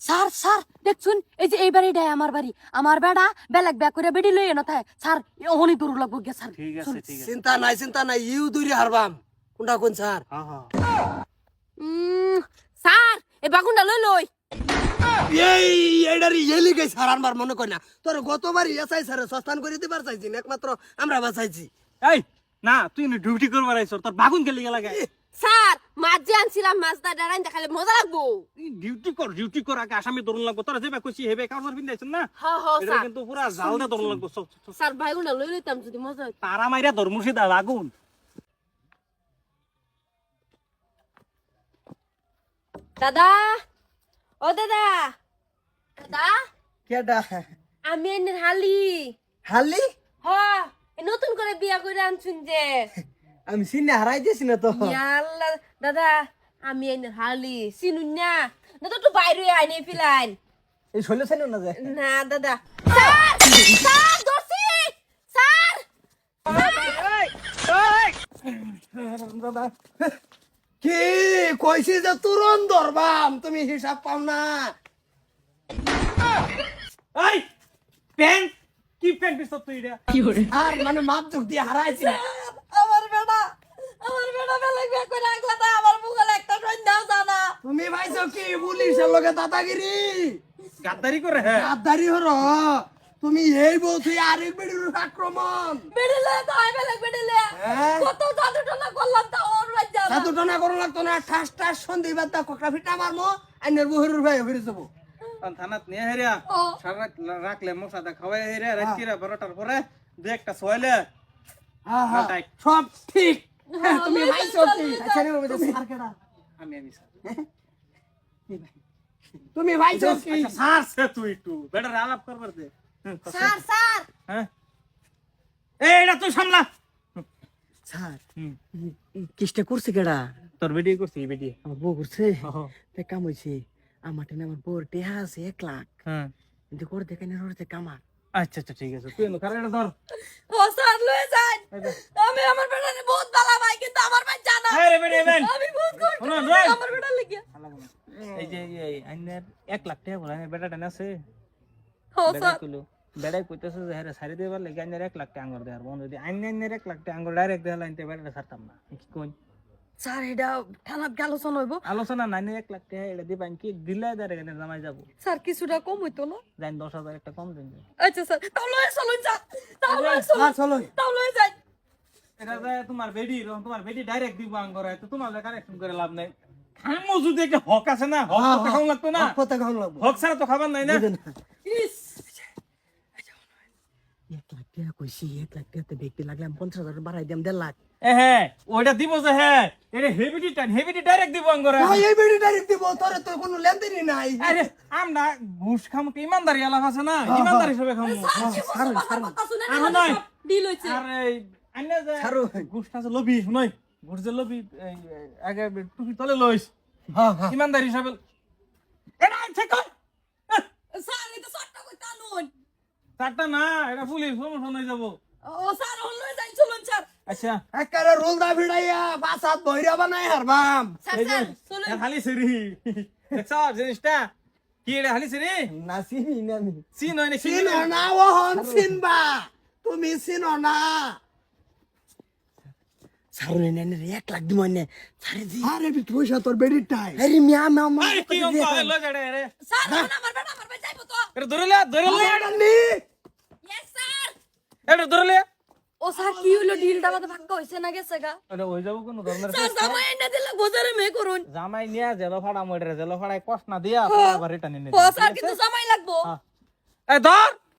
Sir sir দেখছুন এই যে এই বাড়িটাই আমার বাড়ি। আমার বেড়া বেলেগ ব্যাগ করে বেডি লই এনে থাকে স্যার অহনি দূর লাগবো গে স্যার। ঠিক আছে ঠিক আছে। চিন্তা নাই চিন্তা নাই ইউ দূরে হারবাম। কোনটা কোন স্যার? হ্যাঁ হ্যাঁ। স্যার এই বাগুনটা লই লই। এই এডারি এলি গই স্যার আমার মনে কই না। তোর গতবার এসআই স্যার সস্তান করে দিবার চাইছি না, একমাত্র আমরা বাঁচাইছি। এই না তুই ডিউটি করবার আইছ তোর বাগুন গেলি গেলা গায় স্যার মাছ যে আনছিলাম মাছটা ডারাইন দেখালে মজা লাগবো। ডিউটি কর ডিউটি কর আগে আসামি ধরুন লাগবো। তোরা যেবে কইছি হেবে না? হ্যাঁ হ্যাঁ স্যার। কিন্তু পুরা জালদা ধরুন লাগবো। স্যার লই লইতাম যদি মজা হইতো। তারা মাইরা ধর্মসিদা আগুন দাদা ও দাদা। দাদা কেডা? আমি এনে হালি। হালি? হ এই নতুন করে বিয়া করে আনছুন যে। আমি সিনে হারাই দিছি না তো। ইয়াল্লা দাদা আমি এনে হালি। চিনুন না। দাদা তো বাইরে আইনে ফিলাইন। এই শৈল ছিল না যে না দাদা। স্যার স্যার দর্শি স্যার! কি কইছি যে তুরন্ত ধরবাম তুমি হিসাব পাও না। এই প্যান্ট কি প্যান্ট পিছ তুই এটা আর মানে মাপ চোখ দিয়ে হারাইছি। আমার বেটা বেলা বিয়া করে আগলা তাই আমার মুখে একটা সন্ধ্যাও জানা তুমি ভাইছো কি পুলিশের লগে দাদাগিরি? গাদ্দারি করে হ্যাঁ। গাদ্দারি হর। তুমি এই বলছি আরেক বেড়ির আক্রমণ। বেড়েলে তো আই বেলা বেড়েলে। হ্যাঁ? কত জাদু টানা করলাম তা ওর রাজ্জা সাধু টানা করো লাগতো না ঠাস ঠাস সন্ধি বাদ দা কোকড়া ফিটা মারমো আইনের বহিরুর ভাই ফিরে যাব। থানাত নিয়ে হেরিয়া সারা রাখলে মশাটা খাওয়াই হেরিয়া রাত্রিরা বারোটার পরে দু একটা সোয়ালে হ্যাঁ হ্যাঁ। সব ঠিক। হ্যাঁ, তুমি। আচ্ছা স্যার কেডা? আমি আমি স্যার। তুমি ভাইছো কি আচ্ছা স্যার সে তুই একটু। বেটার আলাপ করবার দে। হুম, স্যার স্যার। হ্যাঁ? এই এটা তুই সামলা। স্যার করছে কেডা? তোর ভিডিও করছি ভিডিও। আমার বউ করছে। হ্যাঁ। তে কাম হইছে। আমার টেনে আমার বউর টেহা আছে এক লাখ। হ্যাঁ। কিন্তু করে দেখে না কামার। আচ্ছা আচ্ছা ঠিক আছে। তুই কারণ ধর। ও স্যার লয়ে যান। আমি আমার বেটারে বহুত ভালো ভাই কিন্তু আমার ভাই জানা। এই রে বেটি আমি বহুত করছি আমার বেটার লাগিয়া এই যে এই আইনের এক লাখ টাকা বলে আইনের বেটাটা আছে ও স্যার। বেড়াই কইতেছে যে হ্যাঁ সারি দেবার লাগে আইনের এক লাখ টাকা আঙ্গুর দেওয়ার বন্ধ যদি আইন আইনের এক লাখ টাকা আঙ্গুর ডাইরেক্ট লাইনতে বেড়াটা ছাড়তাম না। কি কই স্যার এটা থানাত আলোচনা হইব? আলোচনা নাই এক লাখ টাকা এটা দিবান কি? দিলে দাঁড়ে এখানে জামাই যাব। স্যার কিছুটা কম হইতো না? জানি দশ হাজার একটা কম দিন। আচ্ছা স্যার তাহলে চলুন যা তাহলে চলুন হ্যাঁ চলো তাহলে যাই। এটা তোমার বেডি তোমার বেডি ডাইরেক্ট দিব আঙ্গুর তো তোমার কানেকশন করে লাভ নাই। খামো যদি একটা হক আছে না হক তো খাওয়া লাগতো না। কথা খাওয়ান লাগবো। হক ছাড়া তো খাবার নাই না। ইস টাকা কইছি? এক লাখ টাকাতে ব্যক্তি লাগলে পঞ্চাশ হাজার বাড়াই দিলাম দেড় লাখ। হ্যাঁ ওইটা দিব যে হ্যাঁ এটা হেভিটি টাইম হেভিটি ডাইরেক্ট দিব আঙ্গুর। ভাই এই ডাইরেক্ট দিব তোর তো কোনো লেনদেনই নাই। আরে আমরা ঘুষ খামো কি ইমানদারি এলাকা আছে না? ইমানদারি হিসেবে খামো। ছাড়ুন, ছাড়ুন। আর নয়। ডিল হইছে। আর এই যে ছাড়ো। ঘুষটা যে লবি নয়। ঘুষ যে লবি আগে টুপি তলে লইস। হ্যাঁ হ্যাঁ। ইমানদারি হিসাবে এটা ঠিক কর স্যার এটা সট্টা কই টানুন চারটা না এটা পুলিশ সমস্যা নাই যাব। ও স্যার হল যাই চলুন স্যার। আচ্ছা। একেবারে রোল দা ভিড়াইয়া বাসাত বহিরা বানাই হারবাম। স্যার স্যার চলুন। এটা সিরি দেখছ জিনিসটা? কি এটা হালি সিরি না চিনি না সিন হয় না চিনো না ওহন চিনবা তুমি চিনো না। সারুন এনে এক লাখ দিব এনে। সারে দি আরে বি পয়সা তোর বেডির টাই আরে মিয়া মা মা আরে কি অঙ্ক হয় জড়ে রে স্যার আমার বেটা আমার ভাই যাইবো তো। এটা ধরে লে ধরে লে। নি ইয়েস স্যার এটা ধরলে ও স্যার কি হলো? ডিলটা আমাদের ভাগ্য হইছে না গেছে গা? এটা হয়ে যাব কোনো ধরনের স্যার জামাই এনে দিলে বাজারে মে করুন। জামাই নিয়া জেলো ফাড়া মইরে জেলো ফাড়ায় কষ্ট না দিয়া আবার এটা নিয়ে ও স্যার কিন্তু জামাই লাগবো। এ ধর!